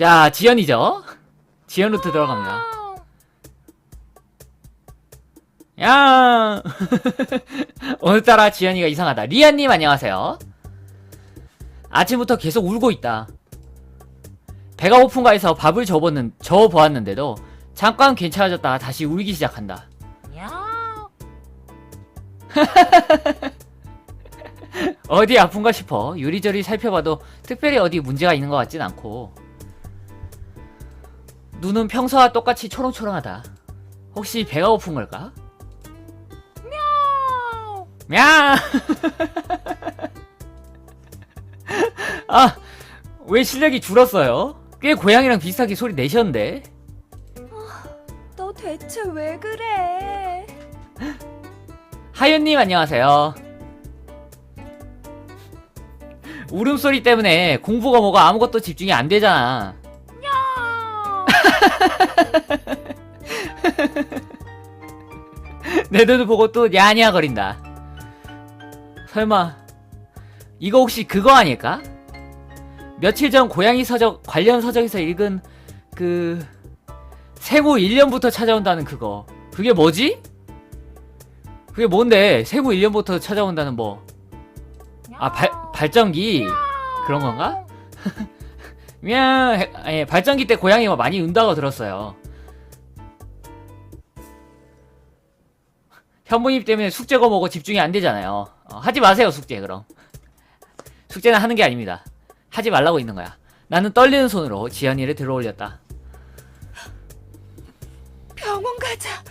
자, 지연이죠? 지연 루트 들어갑니다. 야! 오늘따라 지연이가 이상하다. 리안님 안녕하세요. 아침부터 계속 울고 있다. 배가 고픈가 해서 밥을 접었는, 저어보았는데도 잠깐 괜찮아졌다가 다시 울기 시작한다. 어디 아픈가 싶어 요리조리 살펴봐도 특별히 어디 문제가 있는 것 같진 않고 눈은 평소와 똑같이 초롱초롱하다 혹시 배가 고픈 걸까? 야! 아, 왜 실력이 줄었어요? 꽤 고양이랑 비슷하게 소리 내셨는데? 너 대체 왜 그래? 하윤님 안녕하세요. 울음소리 때문에 공부가 뭐가 아무것도 집중이 안 되잖아. 내 눈을 보고 또 야냐 거린다. 설마 이거 혹시 그거 아닐까? 며칠 전 고양이 서적 관련 서적에서 읽은 그 세무 1년부터 찾아온다는 그거. 그게 뭐지? 그게 뭔데? 세무 1년부터 찾아온다는 뭐? 아, 발, 발전기? 그런 건가? 미안, 해- 아니, 발전기 때 고양이 가 많이 운다고 들었어요. 현무님 때문에 숙제 거먹고 집중이 안 되잖아요. 어, 하지 마세요, 숙제, 그럼. 숙제는 하는 게 아닙니다. 하지 말라고 있는 거야. 나는 떨리는 손으로 지연이를 들어 올렸다. 병원 가자.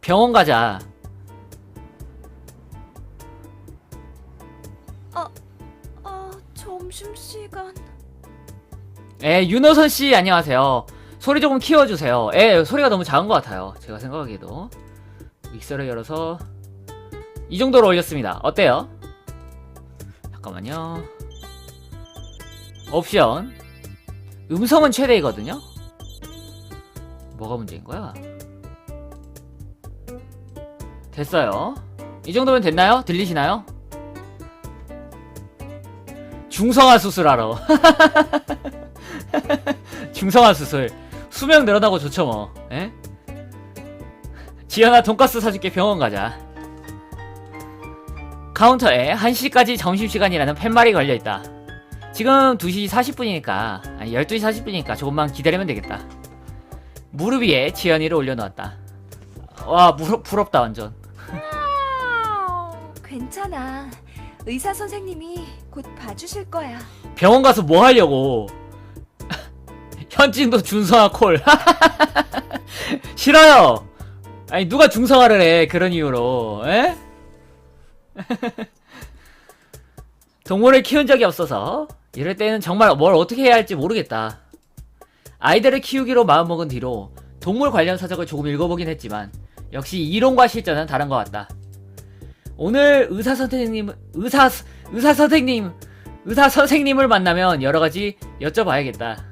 병원 가자. 아, 점심시간. 예, 윤호선 씨 안녕하세요. 소리 조금 키워주세요. 예, 소리가 너무 작은 것 같아요. 제가 생각하기에도 믹서를 열어서 이 정도로 올렸습니다. 어때요? 잠깐만요. 옵션 음성은 최대이거든요. 뭐가 문제인 거야? 됐어요. 이 정도면 됐나요? 들리시나요? 중성화 수술하러. 중성화 수술 수명 늘어나고 좋죠 뭐. 에? 지연아 돈가스 사줄게. 병원 가자. 카운터에 1시까지 점심시간이라는 팻말이 걸려있다. 지금 2시 40분이니까 아니 12시 40분이니까 조금만 기다리면 되겠다. 무릎 위에 지연이를 올려놓았다. 와 무릎 부럽다 완전. 괜찮아. 의사 선생님이 곧 봐주실 거야. 병원 가서 뭐 하려고 현진도 중성화 콜 싫어요 아니 누가 중성화를 해 그런 이유로 에? 동물을 키운 적이 없어서 이럴 때는 정말 뭘 어떻게 해야 할지 모르겠다 아이들을 키우기로 마음먹은 뒤로 동물 관련 서적을 조금 읽어보긴 했지만 역시 이론과 실전은 다른 것 같다 오늘 의사 선생님 의사 의사 선생님 의사 선생님을 만나면 여러 가지 여쭤봐야겠다.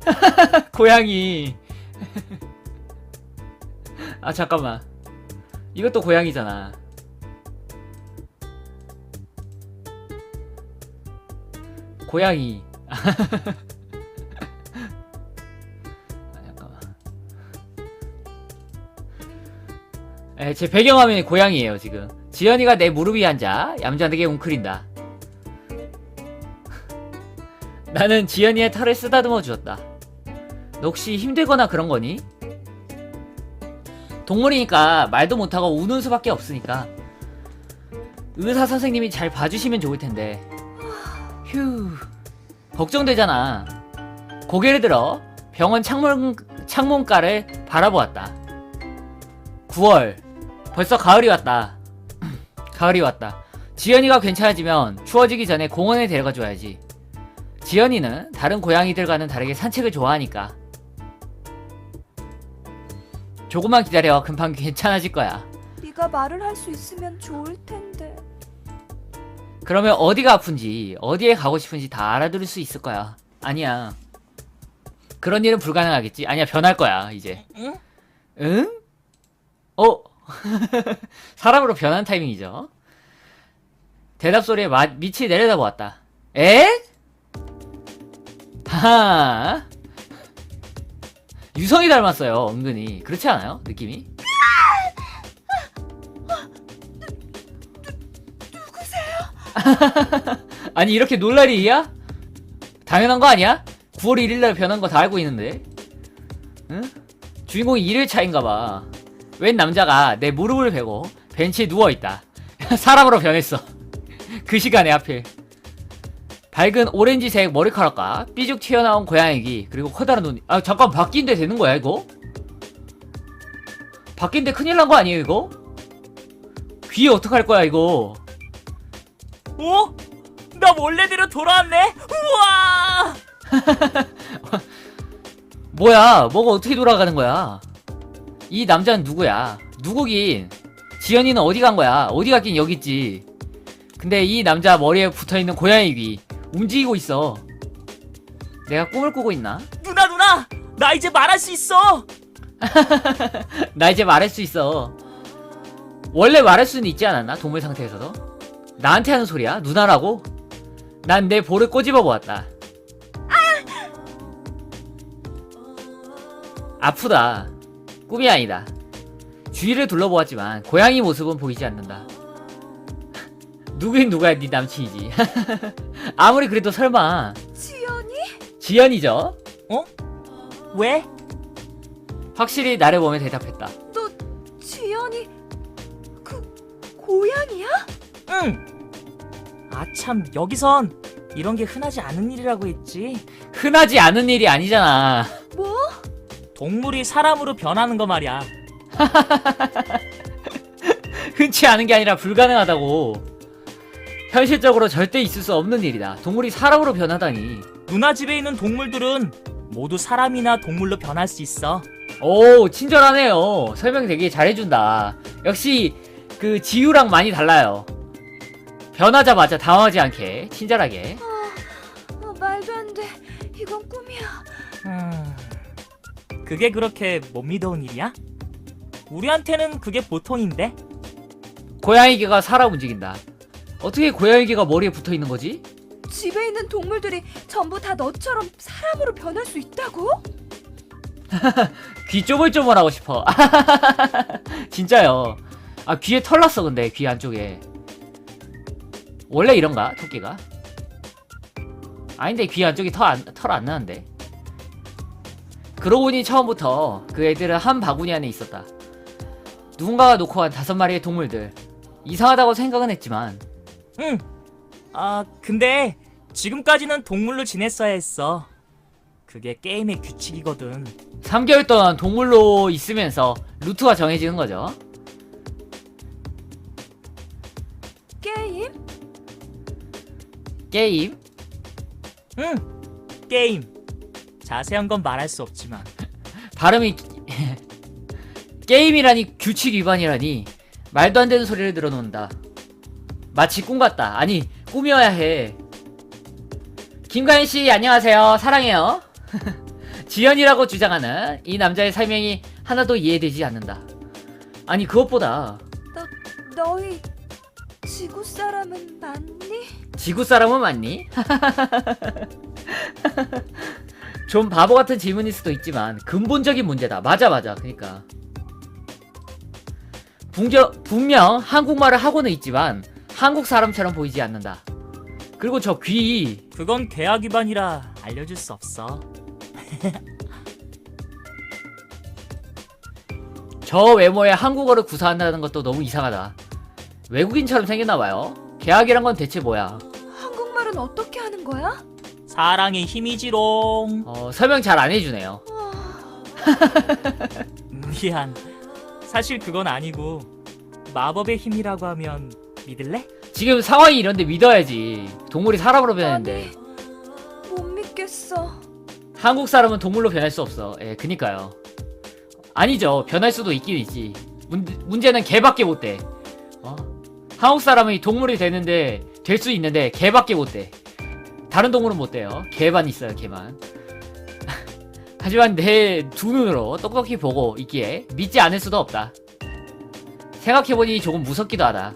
고양이. 아 잠깐만. 이것도 고양이잖아. 고양이. 아 잠깐만. 에, 제 배경화면이 고양이에요 지금. 지연이가 내 무릎 위에 앉아 얌전하게 웅크린다. 나는 지연이의 털을 쓰다듬어 주었다. 너 혹시 힘들거나 그런 거니? 동물이니까 말도 못하고 우는 수밖에 없으니까. 의사 선생님이 잘 봐주시면 좋을 텐데. 휴 걱정되잖아. 고개를 들어 병원 창문 창문가를 바라보았다. 9월 벌써 가을이 왔다. 가을이 왔다. 지연이가 괜찮아지면 추워지기 전에 공원에 데려가 줘야지. 지연이는 다른 고양이들과는 다르게 산책을 좋아하니까. 조금만 기다려. 금방 괜찮아질 거야. 네가 말을 할 수 있으면 좋을 텐데. 그러면 어디가 아픈지, 어디에 가고 싶은지 다 알아들을 수 있을 거야. 아니야. 그런 일은 불가능하겠지. 아니야, 변할 거야, 이제. 응? 응? 어? 사람으로 변한 타이밍이죠. 대답 소리에 마, 밑이 내려다보았다. 에? 아하. 유성이 닮았어요, 은근히. 그렇지 않아요? 느낌이? 아니, 이렇게 놀랄 일이야? 당연한 거 아니야? 9월 1일날 변한 거 다 알고 있는데. 응? 주인공이 1일 차인가봐. 웬 남자가 내 무릎을 베고 벤치에 누워있다. 사람으로 변했어. 그 시간에 하필. 밝은 오렌지색 머리카락과 삐죽 튀어나온 고양이기 그리고 커다란 눈. 아 잠깐 바뀐데 되는 거야 이거? 바뀐데 큰일 난 거 아니에요 이거? 귀 어떡할 거야 이거? 어? 나 원래대로 돌아왔네? 우와! 뭐야? 뭐가 어떻게 돌아가는 거야? 이 남자는 누구야? 누구긴? 지연이는 어디 간 거야? 어디 갔긴 여기 있지. 근데 이 남자 머리에 붙어 있는 고양이 귀 움직이고 있어. 내가 꿈을 꾸고 있나? 누나 누나! 나 이제 말할 수 있어! 나 이제 말할 수 있어. 원래 말할 수는 있지 않았나? 동물 상태에서도? 나한테 하는 소리야? 누나라고? 난 내 볼을 꼬집어 보았다. 아프다. 꿈이 아니다. 주위를 둘러보았지만 고양이 모습은 보이지 않는다. 누구인 누가야 네 남친이지. 아무리 그래도 설마 지연이? 지연이죠? 왜? 확실히 나를 보며 대답했다. 너 지연이 그 고양이야? 응! 아참 여기선 이런 게 흔하지 않은 일이라고 했지 흔하지 않은 일이 아니잖아. 뭐? 동물이 사람으로 변하는 거 말이야 흔치 않은 게 아니라 불가능하다고. 현실적으로 절대 있을 수 없는 일이다. 동물이 사람으로 변하다니. 누나 집에 있는 동물들은 모두 사람이나 동물로 변할 수 있어 오, 친절하네요. 설명 되게 잘해준다. 역시, 그, 지유랑 많이 달라요. 변하자마자 당황하지 않게, 친절하게. 어, 말도 안 돼. 이건 꿈이야. 음... 그게 그렇게 못 믿어온 일이야? 우리한테는 그게 보통인데? 고양이개가 살아 움직인다. 어떻게 고양이개가 머리에 붙어 있는 거지? 집에 있는 동물들이 전부 다 너처럼 사람으로 변할 수 있다고? 귀 쪼물쪼물하고 싶어. 진짜요. 아, 귀에 털 났어, 근데, 귀 안쪽에. 원래 이런가, 토끼가? 아닌데, 귀 안쪽에 털 안, 털 안 나는데. 그러고 보니 처음부터 그 애들은 한 바구니 안에 있었다. 누군가가 놓고 간 다섯 마리의 동물들. 이상하다고 생각은 했지만, 응. 아, 근데 지금까지는 동물로 지냈어야 했어. 그게 게임의 규칙이거든. 3개월 동안 동물로 있으면서 루트가 정해지는 거죠. 게임? 게임. 응. 게임. 자세한 건 말할 수 없지만. 발음이 게임이라니 규칙 위반이라니 말도 안 되는 소리를 늘어놓는다. 마치 꿈 같다. 아니 꿈이어야 해. 김가인 씨 안녕하세요. 사랑해요. 지연이라고 주장하는 이 남자의 설명이 하나도 이해되지 않는다. 아니 그것보다 너희 지구 사람은 맞니? 지구 사람은 맞니? 좀 바보 같은 질문일 수도 있지만 근본적인 문제다. 맞아 맞아. 그러니까 분겨, 분명 한국말을 하고는 있지만 한국 사람처럼 보이지 않는다. 그리고 저 귀 그건 계약 위반이라 알려줄 수 없어. 저 외모에 한국어를 구사한다는 것도 너무 이상하다. 외국인처럼 생겼나 봐요. 계약이란 건 대체 뭐야? 한국말은 어떻게 하는 거야? 사랑의 힘이지롱. 어, 설명 잘 안 해주네요. 아, 미안. 사실 그건 아니고 마법의 힘이라고 하면 믿을래? 지금 상황이 이런데 믿어야지. 동물이 사람으로 변했는데. 못 믿겠어. 한국 사람은 동물로 변할 수 없어. 예, 그니까요. 아니죠. 변할 수도 있긴 있지. 문, 문제는 개밖에 못 돼. 어? 한국 사람이 동물이 되는데, 될 수 있는데, 개밖에 못 돼. 다른 동물은 못 돼요. 개만 있어요, 개만. 하지만 내 두 눈으로 똑똑히 보고 있기에 믿지 않을 수도 없다. 생각해보니 조금 무섭기도 하다.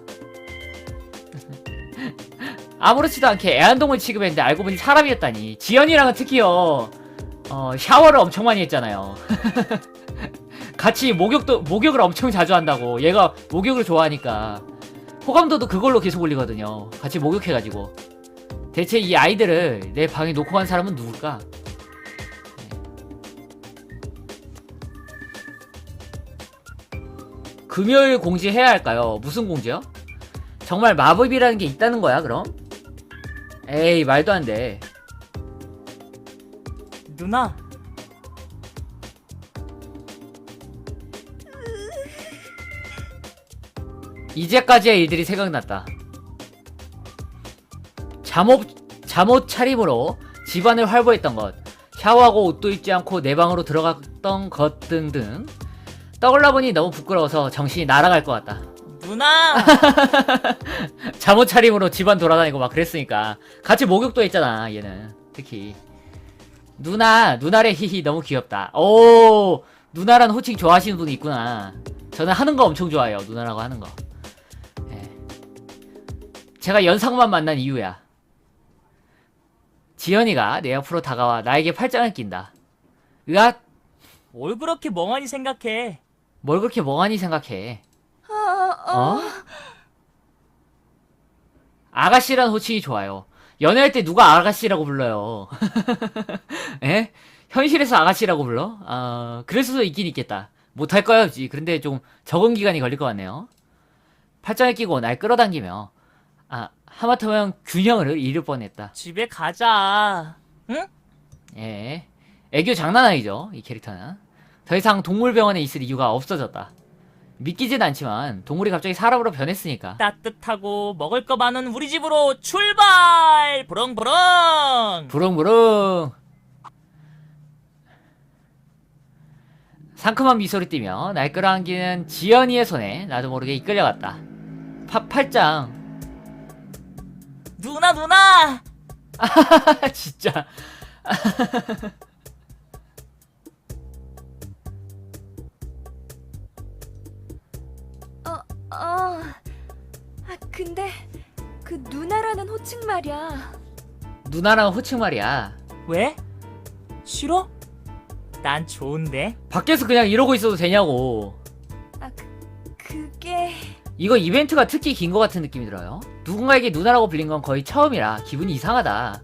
아무렇지도 않게 애완동물 취급했는데 알고 보니 사람이었다니. 지연이랑은 특히요 어 샤워를 엄청 많이 했잖아요. 같이 목욕도 목욕을 엄청 자주 한다고. 얘가 목욕을 좋아하니까. 호감도도 그걸로 계속 올리거든요. 같이 목욕해가지고. 대체 이 아이들을 내 방에 놓고 간 사람은 누굴까? 금요일 공지해야 할까요? 무슨 공지요? 정말 마법이라는 게 있다는 거야, 그럼? 에이, 말도 안 돼. 누나, 이제까지의 일들이 생각났다. 잠옷, 잠옷 차림으로 집안을 활보했던 것, 샤워하고 옷도 입지 않고 내 방으로 들어갔던 것 등등. 떠올라 보니 너무 부끄러워서 정신이 날아갈 것 같다. 누나! 잠옷 차림으로 집안 돌아다니고 막 그랬으니까. 같이 목욕도 했잖아 얘는. 특히. 누나 누나래 히히 너무 귀엽다. 오 누나란 호칭 좋아하시는 분이 있구나. 저는 하는 거 엄청 좋아해요 누나라고 하는 거. 예. 제가 연상만 만난 이유야. 지연이가 내 옆으로 다가와 나에게 팔짱을 낀다. 으앗. 뭘 그렇게 멍하니 생각해? 뭘 그렇게 멍하니 생각해? 아, 어, 어? 아가씨란 호칭이 좋아요. 연애할 때 누가 아가씨라고 불러요? 에? 현실에서 아가씨라고 불러? 아, 그럴 수도 있긴 있겠다. 못할 거야, 없지. 그런데 좀 적응 기간이 걸릴 것 같네요. 팔짱을 끼고 날 끌어당기며, 아, 하마터면 균형을 잃을 뻔했다. 집에 가자. 응? 예. 애교 장난 아니죠, 이 캐릭터는. 더 이상 동물병원에 있을 이유가 없어졌다. 믿기진 않지만, 동물이 갑자기 사람으로 변했으니까. 따뜻하고 먹을 거 많은 우리 집으로 출발! 부릉부릉! 부릉부릉 상큼한 미소를 띠며 날 끌어안기는 지연이의 손에 나도 모르게 이끌려갔다 파, 팔짱 누나 누나! 진짜 근데 그 누나라는 호칭 말이야. 누나랑 호칭 말이야 왜? 싫어? 난 좋은데. 밖에서 그냥 이러고 있어도 되냐고 아, 그, 그게 이거 이벤트가 특히 긴 것 같은 느낌이 들어요 누군가에게 누나라고 불린 건 거의 처음이라 기분이 이상하다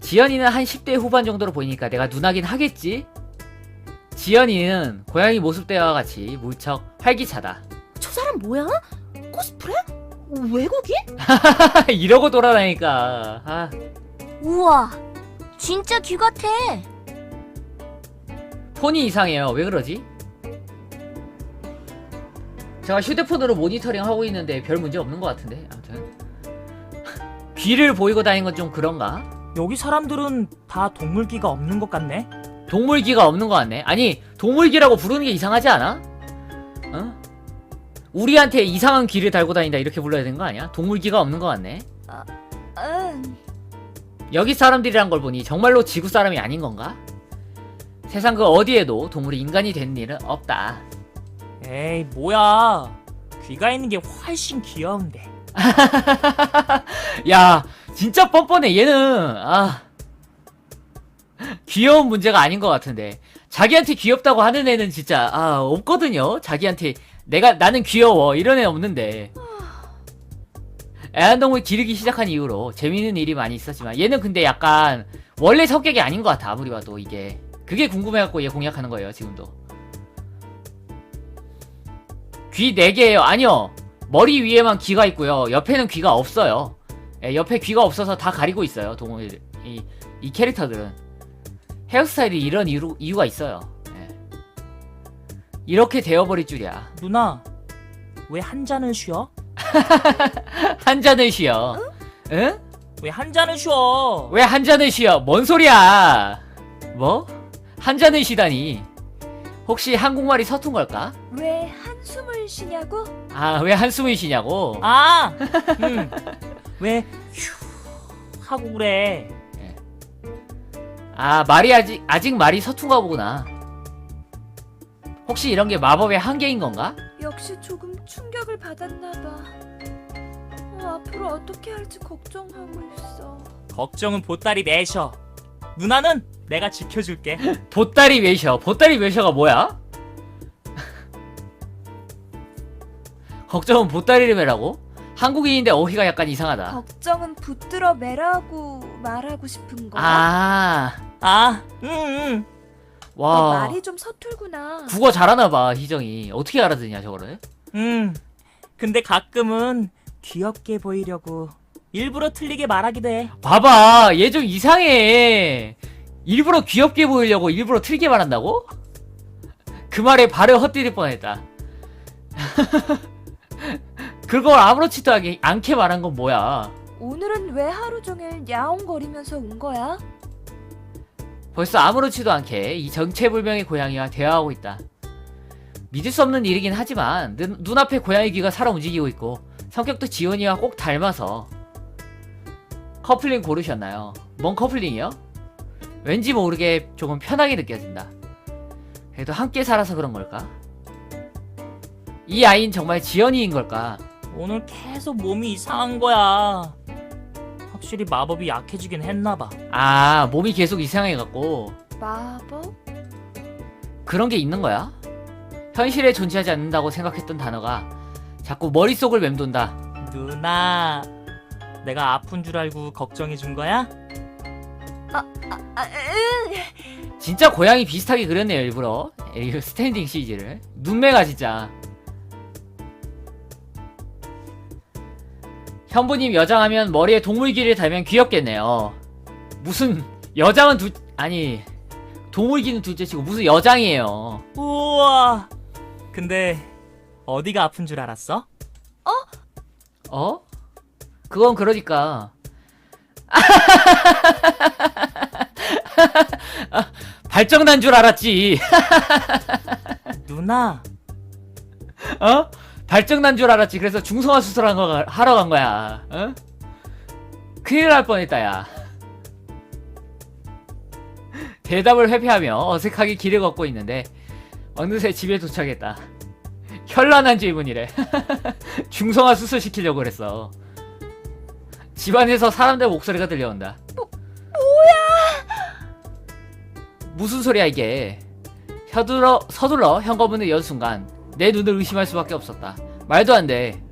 지연이는 한 10대 후반 정도로 보이니까 내가 누나긴 하겠지? 지연이는 고양이 모습대와 같이 무척 활기차다 저 사람 뭐야? 코스프레? 외국인? 이러고 돌아다니까 아, 우와, 진짜 귀 같아. 폰이 이상해요 왜 그러지? 제가 휴대폰으로 모니터링 하고 있는데 별 문제 없는 것 같은데 아무튼 귀를 보이고 다니는 건 좀 그런가? 여기 사람들은 다 동물기가 없는 것 같네. 동물기가 없는 것 같네 아니 동물기라고 부르는 게 이상하지 않아? 어? 우리한테 이상한 귀를 달고 다닌다 이렇게 불러야 되는 거 아니야? 동물기가 없는 것 같네 응. 여기 사람들이란 걸 보니 정말로 지구 사람이 아닌 건가? 세상 그 어디에도 동물이 인간이 되는 일은 없다. 에이 뭐야. 귀가 있는 게 훨씬 귀여운데. 야, 진짜 뻔뻔해. 얘는 아 귀여운 문제가 아닌 것 같은데 자기한테 귀엽다고 하는 애는 진짜 아 없거든요. 자기한테 내가 나는 귀여워. 이런 애 없는데. 애완동물 기르기 시작한 이후로 재밌는 일이 많이 있었지만 얘는 근데 약간 원래 성격이 아닌 것 같아 아무리 봐도 이게. 그게 궁금해갖고 얘 공략하는 거예요 지금도. 귀 4개예요. 아니요. 머리 위에만 귀가 있고요. 옆에는 귀가 없어요. 예, 옆에 귀가 없어서 다 가리고 있어요 동물. 이, 이 캐릭터들은. 헤어스타일이 이런 이유, 이유가 있어요. 예. 이렇게 되어버릴 줄이야 누나 왜 한 잔을 쉬어? 한 잔을 쉬어 응? 왜 한 잔을 쉬어? 왜 한 잔을 쉬어? 뭔 소리야? 뭐? 한 잔을 쉬다니? 혹시 한국말이 서툰 걸까? 왜 한숨을 쉬냐고? 아, 왜 한숨을 쉬냐고? 아, 음, 왜 휴 하고 그래? 아, 말이 아직, 아직 말이 서툰가 보구나. 혹시 이런 게 마법의 한계인 건가? 역시 조금 충격을 받았나 봐. 어, 앞으로 어떻게 할지 걱정하고 있어. 걱정은 보따리 매셔. 누나는 내가 지켜줄게. 보따리 메셔. 보따리 메셔가 뭐야? 걱정은 보따리를 메라고? 한국인인데 어휘가 약간 이상하다. 걱정은 붙들어 매라고 말하고 싶은 거야. 아, 아, 응, 응. 너 와. 말이 좀 서툴구나. 국어 잘하나 봐, 희정이. 어떻게 알아듣냐, 저거를? 응. 근데 가끔은 귀엽게 보이려고 일부러 틀리게 말하기도 해. 봐봐, 얘 좀 이상해. 일부러 귀엽게 보이려고 일부러 틀게 말한다고? 그 말에 발을 헛디딜 뻔했다. 그걸 아무렇지도 않게, 않게 말한 건 뭐야? 오늘은 왜 하루 종일 야옹거리면서 온 거야? 벌써 아무렇지도 않게 이 정체불명의 고양이와 대화하고 있다. 믿을 수 없는 일이긴 하지만 눈, 눈앞에 고양이 귀가 살아 움직이고 있고 성격도 지원이와 꼭 닮아서 커플링 고르셨나요? 뭔 커플링이요? 왠지 모르게 조금 편하게 느껴진다. 그래도 함께 살아서 그런 걸까? 이 아이는 정말 지연이인 걸까? 오늘 계속 몸이 이상한 거야. 확실히 마법이 약해지긴 했나봐. 아 몸이 계속 이상해갖고 마법? 그런 게 있는 거야? 현실에 존재하지 않는다고 생각했던 단어가 자꾸 머릿속을 맴돈다. 누나, 내가 아픈 줄 알고 걱정해 준 거야? 아, 으, 진짜 고양이 비슷하게 그렸네요, 일부러. 이 스탠딩 CG를. 눈매가 진짜. 현부님 여장하면 머리에 동물귀를 달면 귀엽겠네요. 무슨 여장은 두 아니 동물귀는 둘째치고 무슨 여장이에요. 우와. 근데 어디가 아픈 줄 알았어? 어? 그건 그러니까. 아, 발정난 줄 알았지. 누나, 어? 발정 난 줄 알았지. 그래서 중성화 수술 한 거 하러 간 거야. 어? 큰일 날 뻔했다, 야. 대답을 회피하며 어색하게 길을 걷고 있는데 어느새 집에 도착했다. 현란한 질문이래. 중성화 수술 시키려고 그랬어. 집안에서 사람들 목소리가 들려온다. 뭐, 뭐야? 무슨 소리야 이게? 서둘러 서둘러 현관문을 연 순간 내 눈을 의심할 수밖에 없었다. 말도 안 돼.